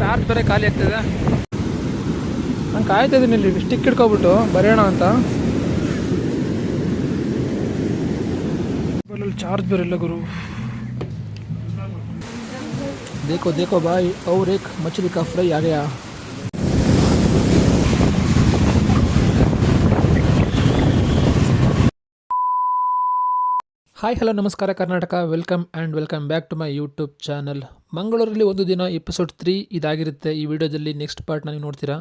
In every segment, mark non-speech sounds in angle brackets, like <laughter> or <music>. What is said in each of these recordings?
Charge ಬೇರೆ ಖಾಲಿ ಆಗ್ತಿದೆ ನಾನು ಕಾಯ್ತಾ ಇದ್ದೀನಿ ಇಲ್ಲಿ ಸ್ಟಿಕ್ ಹಿಡ್ಕೊಬಿಟ್ಟು ಬರೆಯೋಣ ಅಂತ ಮೊಬೈಲಲ್ಲಿ ಚಾರ್ಜ್ ಬೇರೆ ಇಲ್ಲ ಗುರು देखो देखो भाई और एक मछली का फ्राई आ गया ಹಾಯ್ ಹಲೋ ನಮಸ್ಕಾರ Karnataka welcome and welcome back to my YouTube channel ಮಂಗಳೂರಲ್ಲಿ ಒಂದು ದಿನ ಎಪಿಸೋಡ್ ತ್ರೀ ಇದಾಗಿರುತ್ತೆ. ಈ ವಿಡಿಯೋದಲ್ಲಿ ನೆಕ್ಸ್ಟ್ ಪಾರ್ಟ್ ನೀವು ನೋಡ್ತೀರಾ?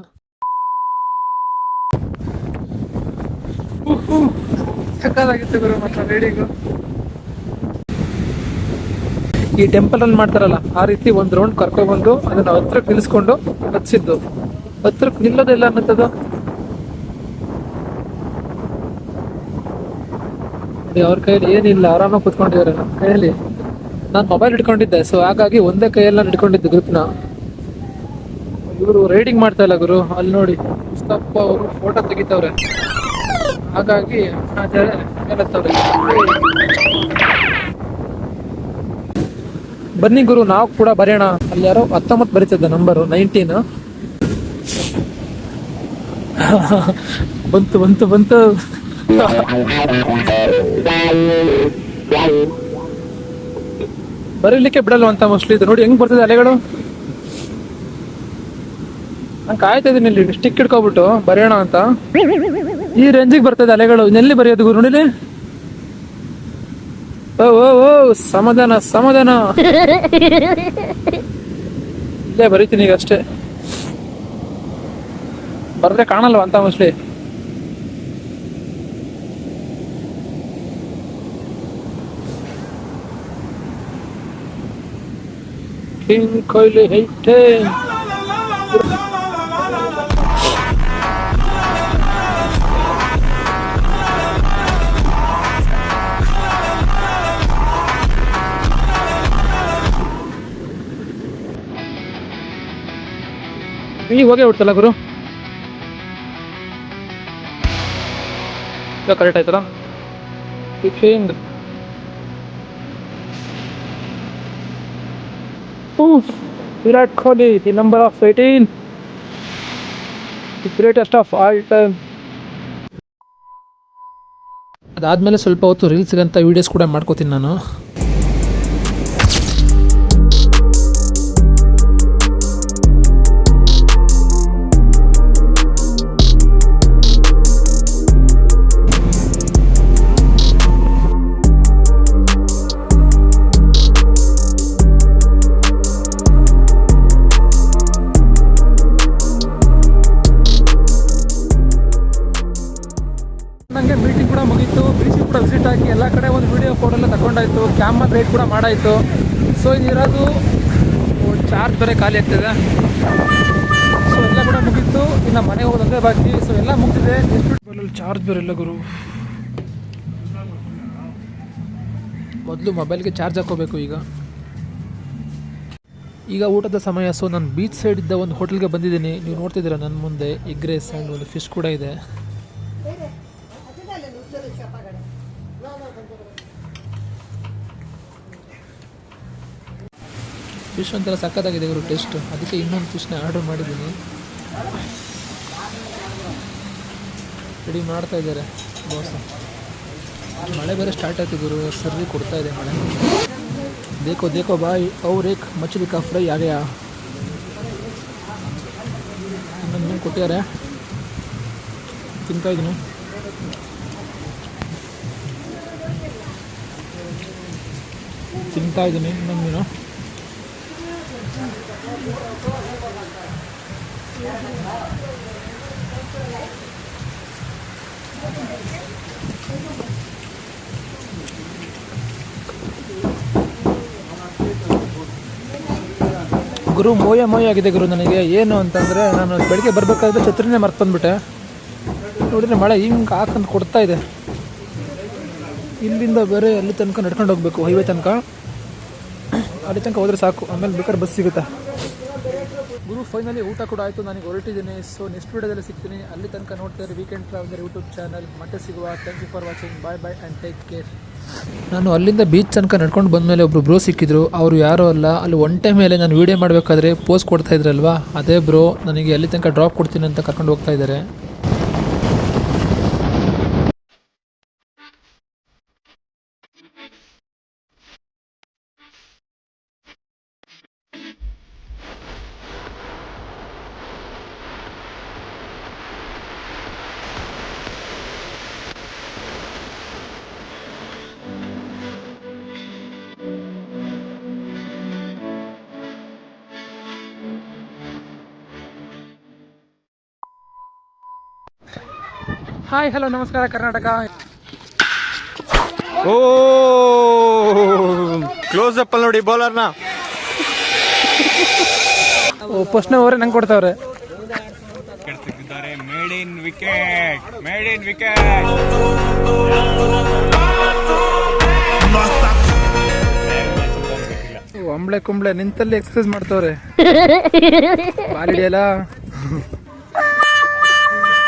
ಸಕ್ಕದಾಗಿತ್ತು ಗುರು ಮಾತ್ರ ರೇಡಿಂಗು ಈ ಟೆಂಪಲ್ ಅಲ್ಲಿ ಮಾಡ್ತಾರಲ್ಲ ಆ ರೀತಿ ಒಂದ್ ರೌಂಡ್ ಕರ್ಕೊಂಡ್ಬಂದು ಅದನ್ನ ಹತ್ರಕ್ಕೆ ನಿಲ್ಲಿಸ್ಕೊಂಡು ಹಚ್ಚಿದ್ದು. ಹತ್ರಕ್ಕೆ ನಿಲ್ಲೋದಿಲ್ಲ ಅನ್ನತ್ತದು? ಅವ್ರ ಕೈಯಲ್ಲಿ ಏನಿಲ್ಲ ಆರಾಮಾಗಿ ಕೂತ್ಕೊಂಡಿದ್ದಾರೆ ನಮ್ಮ ಕೈಯಲ್ಲಿ ನಾನು ಮೊಬೈಲ್ ಹಿಡ್ಕೊಂಡಿದ್ದೆ ಸೊ ಹಾಗಾಗಿ ಒಂದೇ ಕೈಯೆಲ್ಲ ಹಿಡ್ಕೊಂಡಿದ್ದೆ ಗ್ರೂಪ್ನ ಇವರು ರೈಡಿಂಗ್ ಮಾಡ್ತಾ ಇಲ್ಲ ಗುರು, ಅಲ್ಲಿ ನೋಡಿ ಮುಸ್ತಪ್ಪ ಅವರು ಫೋಟೋ ತೆಗಿತವ್ರೆ. ಹಾಗಾಗಿ ಬನ್ನಿ ಗುರು, ನಾವು ಕೂಡ ಬರೆಯೋಣ. ಅಲ್ಲಿ ಯಾರೋ ಹತ್ತೊಂಬತ್ತು ಬರೀತಿದ್ದೆ ನಂಬರು ನೈನ್ಟೀನ್ ಬಂತು ಬಂತು ಬಂತು. <laughs> ಬರೀಲಿಕ್ಕೆ ಬಿಡಲ್ವಂತ ಮೋಸ್ಟ್ಲಿ ಇದು ನೋಡಿ ಹೆಂಗ್ ಬರ್ತದೆ ಅಲೆಗಳು? ನಾನು ಕಾಯ್ತಾ ಇದೀನಿ ಇಲ್ಲಿ ಸ್ಟಿಕ್ ಹಿಡ್ಕೊಬಿಟ್ಟು ಬರೆಯೋಣ ಅಂತ. ಈ ರೇಂಜಿಗೆ ಬರ್ತದೆ ಅಲೆಗಳು ಇನ್ನೆಲ್ಲಿ ಬರೆಯೋದು ಗುರು ನೋಡಿಲಿ ಓ ಓ ಓ, ಸಮಾಧಾನ ಸಮಾಧಾನ. ಇಲ್ಲೇ ಬರೀತೀನಿ ಈಗ ಅಷ್ಟೇ. ಬರದೆ ಕಾಣಲ್ವಾ ಅಂತ ಮೋಸ್ಟ್ಲಿ ಕಿಂಗ್ ಕೊಯ್ಲಿ ಹೈಟೆ ಈಗ ಹೋಗೇ ಬಿಡ್ತಲ್ಲ ಗುರು? ಕರೆಕ್ಟ್ ಆಯ್ತಲ್ಲ? Fifteen Virat Kohli the number of eighteen the greatest of all time ಅದಾದಮೇಲೆ ಸ್ವಲ್ಪ ಹೊತ್ತು ರೀಲ್ಸ್ಗಂತ ವೀಡಿಯೋಸ್ ಕೂಡ ಮಾಡ್ಕೋತೀನಿ ನಾನು. ನನಗೆ ಮೀಟಿಂಗ್ ಕೂಡ ಮುಗೀತು ಬೀಚಿಗೆ ಕೂಡ ವಿಸಿಟ್ ಹಾಕಿ ಎಲ್ಲ ಕಡೆ ಒಂದು ವಿಡಿಯೋ ಫೋಟೋ ಎಲ್ಲ ತಗೊಂಡಾಯ್ತು ಕ್ಯಾಮ್ರಾ ರೇಟ್ ಕೂಡ ಮಾಡಾಯಿತು. ಸೊ ಇರೋದು ಚಾರ್ಜ್ ಬೇರೆ ಖಾಲಿ ಆಗ್ತಿದೆ. ಸೊ ಎಲ್ಲ ಕೂಡ ಮುಗೀತು. ಇನ್ನು ಮನೆಗೆ ಹೋಗೋದಂದ್ರೆ ಬಾಕಿ. ಸೊ ಎಲ್ಲ ಮುಗಿದಿದೆ. ಚಾರ್ಜ್ ಬೇರೆ ಇಲ್ಲ ಗುರು. ಮೊದಲು ಮೊಬೈಲ್ಗೆ ಚಾರ್ಜ್ ಹಾಕೋಬೇಕು ಈಗ. ಈಗ ಊಟದ ಸಮಯ. ಸೊ ನಾನು ಬೀಚ್ ಸೈಡ್ ಇದ್ದ ಒಂದು ಹೋಟೆಲ್ಗೆ ಬಂದಿದ್ದೀನಿ. ನೀವು ನೋಡ್ತಿದ್ದೀರಾ ನನ್ನ ಮುಂದೆ? ಎಗ್ ರೈಸ್ ಆ್ಯಂಡ್ ಒಂದು ಫಿಶ್ ಕೂಡ ಇದೆ. ಫಿಶ್ ಒಂಥರ ಸಕ್ಕತ್ತಾಗಿದೆ ಇವರು ಟೇಸ್ಟು ಅದಕ್ಕೆ ಇನ್ನೊಂದು ಫಿಶ್ನ ಆರ್ಡರ್ ಮಾಡಿದ್ದೀನಿ. ರೆಡಿ ಮಾಡ್ತಾ ಇದ್ದಾರೆ ದೋಸ ಮಳೆ ಬೇರೆ ಸ್ಟಾರ್ಟ್ ಆಯ್ತು ಗುರು ಸರ್ವಿ ಕೊಡ್ತಾ ಇದೆ ಮಳೆ. ದೇಕೋ ದೇಕೋ ಬಾಯ್ ಅವ್ರ ಏಕ್ ಕಾ ಫ್ರೈ ಆಗ್ಯಾ? ಇನ್ನೊಂದು ಮೀನು ಕೊಟ್ಟಿದ್ದಾರೆ. ತಿಂತಾ ಇದ್ದೀನಿ. ತಿಂತಾ ಇದ್ದೀನಿ ಇನ್ನೊಂದು ಮೀನು ಗುರು ಮೋಯ ಮೋಯ ಆಗಿದೆ ಗುರು ನನಗೆ. ಏನು ಅಂತಂದರೆ ನಾನು ಬೆಳಿಗ್ಗೆ ಬರಬೇಕಾದ್ರೆ ಛತ್ರಿನೇ ಮರ್ತು ಬಂದ್ಬಿಟ್ಟೆ. ನೋಡಿದ್ರೆ ಮಳೆ ಹಿಂಗೆ ಹಾಕೊಂಡು ಕೊಡ್ತಾ ಇದೆ. ಇಲ್ಲಿಂದ ಬೇರೆ ಅಲ್ಲಿ ತನಕ ನಡ್ಕೊಂಡು ಹೋಗ್ಬೇಕು ಹೈವೇ ತನಕ. ಅಲ್ಲಿ ತನಕ ಹೋದರೆ ಸಾಕು. ಆಮೇಲೆ ಬೇಕಾದ್ರೆ ಬಸ್ ಸಿಗುತ್ತೆ. ಗುರು ಫೈನಲಿ ಊಟ ಕೂಡ ಆಯಿತು. ನನಗೆ ಹೊರಟಿದ್ದೀನಿ. ಸೊ ನೆಕ್ಸ್ಟ್ ವೀಡಿಯೋದಲ್ಲಿ ಸಿಗ್ತೀನಿ. ಅಲ್ಲಿ ತನಕ ನೋಡ್ತಾರೆ ವೀಕೆಂಡ್ ಟ್ರಾವೆಲರ್ ಯೂಟ್ಯೂಬ್ ಚಾನಲ್ ಮತ್ತೆ ಸಿಗುವ. Thank you for watching bye bye and take care ನಾನು ಅಲ್ಲಿಂದ ಬೀಚ್ ತನಕ ನಡ್ಕೊಂಡು ಬಂದಮೇಲೆ ಒಬ್ಬರು ಬ್ರೋ ಸಿಕ್ಕಿದ್ರು. ಅವರು ಯಾರೋ ಅಲ್ಲ. ಅಲ್ಲಿ ಒನ್ ಟೈಮ್ ಮೇಲೆ ನಾನು ವೀಡಿಯೋ ಮಾಡಬೇಕಾದ್ರೆ ಪೋಸ್ಟ್ ಕೊಡ್ತಾ ಇದ್ರಲ್ವಾ? ಅದೇ ಬ್ರೋ ನನಗೆ ಅಲ್ಲಿ ತನಕ ಡ್ರಾಪ್ ಕೊಡ್ತೀನಿ ಅಂತ ಕರ್ಕೊಂಡು ಹೋಗ್ತಾ ಇದ್ದಾರೆ. ಹಾಯ್ ಹಲೋ ನಮಸ್ಕಾರ ಕರ್ನಾಟಕ. ಓ ಕ್ಲೋಸ್ ಅಪ್ ಅಲ್ಲಿ ನೋಡಿ ಬೌಲರ್ನ ಫಸ್ಟ್ ಓವರ್ ನಂಗೆ ಕೊಡ್ತಾವ್ರೆ. Made in wicket made in wicket ಓ, ಅಂಬ್ಳೆ ಕುಂಬ್ಳೆ ನಿಂತಲ್ಲಿ ಎಕ್ಸರ್ಸೈಸ್ ಮಾಡ್ತಾವ್ರೆ. <laughs> ಬಾಲ್ ಹಿಡಿಯಲ್ಲ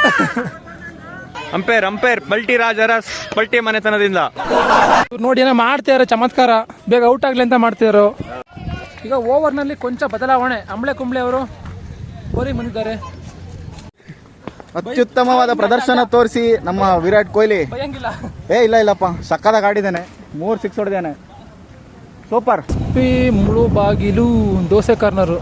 <laughs> ಅಂಪೇರ್ ಅಂಪೇರ್ ಪಲ್ಟಿ ರಾಜ್ ಅರಸ್ ಪಲ್ಟಿ ಮನೆತನದಿಂದ. ಇವ್ರು ನೋಡಿ ಏನೋ ಮಾಡ್ತಿದಾರೆ ಚಮತ್ಕಾರ. ಬೇಗ ಔಟ್ ಆಗ್ಲಿ ಅಂತ ಮಾಡ್ತಿದ್ರು. ಈಗ ಓವರ್ನಲ್ಲಿ ಕೊಂಚ ಬದಲಾವಣೆ. ಅಂಬಳೆ ಕುಂಬ್ಳೆ ಅವರು ಬೋರಿಂಗ್ ಬಂದಿದ್ದಾರೆ ಅತ್ಯುತ್ತಮವಾದ ಪ್ರದರ್ಶನ ತೋರಿಸಿ ನಮ್ಮ ವಿರಾಟ್ ಕೊಹ್ಲಿ. ಭಯಂಗಿಲ್ಲ. ಏ ಇಲ್ಲ ಇಲ್ಲಪ್ಪ. ಸಕ್ಕದಾಗ ಆಡಿದ್ದಾನೆ. ಮೂರು ಸಿಕ್ಸ್ ಹೊಡೆದೇನೆ. ಸೂಪರ್. ಪಿ ಮುಳು ಬಾಗಿಲು ದೋಸೆ ಕಾರ್ನರು.